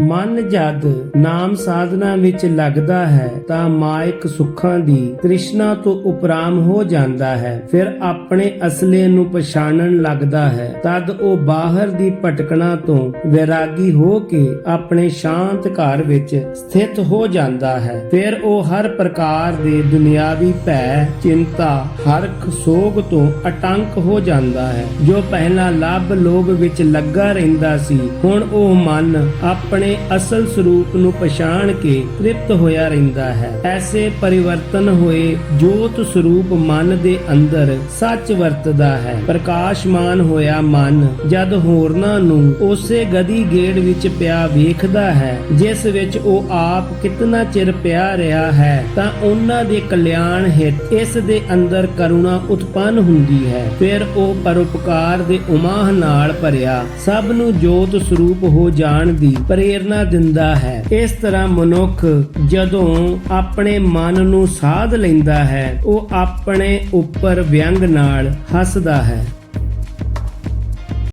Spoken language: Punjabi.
ਮਨ ਜਦ ਨਾਮ ਸਾਧਨਾ ਵਿੱਚ ਲੱਗਦਾ ਹੈ, ਤਾਂ ਮਾਇਕ ਸੁੱਖਾਂ ਦੀ ਤ੍ਰਿਸ਼ਨਾ ਤੋਂ ਉਪਰਾਮ ਹੋ ਜਾਂਦਾ ਹੈ। ਫਿਰ ਆਪਣੇ ਅਸਲੇ ਨੂੰ ਪਛਾਣਨ ਲੱਗਦਾ ਹੈ। ਤਦ ਉਹ ਬਾਹਰ ਦੀ ਭਟਕਣਾ ਤੋਂ ਵਿਰਾਗੀ ਹੋ ਕੇ ਆਪਣੇ ਸ਼ਾਂਤ ਘਰ ਵਿੱਚ ਸਥਿਤ ਹੋ ਜਾਂਦਾ ਹੈ। ਫਿਰ ਉਹ ਹਰ ਪ੍ਰਕਾਰ ਦੇ ਦੁਨਿਆਵੀ ਭੈ, ਚਿੰਤਾ, ਹਰਖ, ਸੋਗ ਤੋਂ ਅਟੰਕ ਹੋ ਜਾਂਦਾ ਹੈ। ਜੋ ਪਹਿਲਾਂ ਲੱਭ ਲੋਭ ਵਿੱਚ ਲੱਗਾ ਰਹਿੰਦਾ ਸੀ, ਹੁਣ ਉਹ ਮਨ ਆਪਣੇ ਅਸਲ ਸਰੂਪ ਨੂੰ ਪਛਾਣ ਕੇ ਤ੍ਰਿਪਤ ਹੋਇਆ ਰਹਿੰਦਾ ਹੈ। ਐਸੇ ਪਰਿਵਰਤਨ ਹੋਏ ਜੋਤ ਸਰੂਪ ਮਨ ਦੇ ਅੰਦਰ ਸੱਚ ਵਰਤਦਾ ਹੈ। ਪ੍ਰਕਾਸ਼ਮਾਨ ਹੋਇਆ ਮਨ ਜਦ ਹੋਰਨਾਂ ਨੂੰ ਉਸੇ ਗਦੀ ਗੇੜ ਵਿੱਚ ਪਿਆ ਵੇਖਦਾ ਹੈ, ਜਿਸ ਵਿੱਚ ਉਹ ਆਪ ਕਿਤਨਾ ਚਿਰ ਪਿਆ ਰਿਹਾ ਹੈ, ਤਾਂ ਉਹਨਾਂ ਦੇ ਕਲਿਆਣ ਹਿਤ ਇਸ ਦੇ ਅੰਦਰ ਕਰੁਣਾ ਉਤਪੰਨ ਹੁੰਦੀ ਹੈ। ਫਿਰ ਉਹ ਪਰਉਪਕਾਰ ਦੇ ਉਮਾਹ ਨਾਲ ਭਰਿਆ। ਸਭ ਨੂੰ ਜੋਤ ਸਰੂਪ ਹੋ ਜਾਣ ਦੀ ਪ੍ਰੇਰਣਾ ਦਿੰਦਾ ਹੈ। ਇਸ ਤਰ੍ਹਾਂ ਮਨੁੱਖ ਜਦੋਂ ਆਪਣੇ ਮਨ ਨੂੰ ਸਾਧ ਲੈਂਦਾ ਹੈ, ਉਹ ਆਪਣੇ ਉੱਪਰ ਵਿਅੰਗ ਨਾਲ ਹੱਸਦਾ ਹੈ।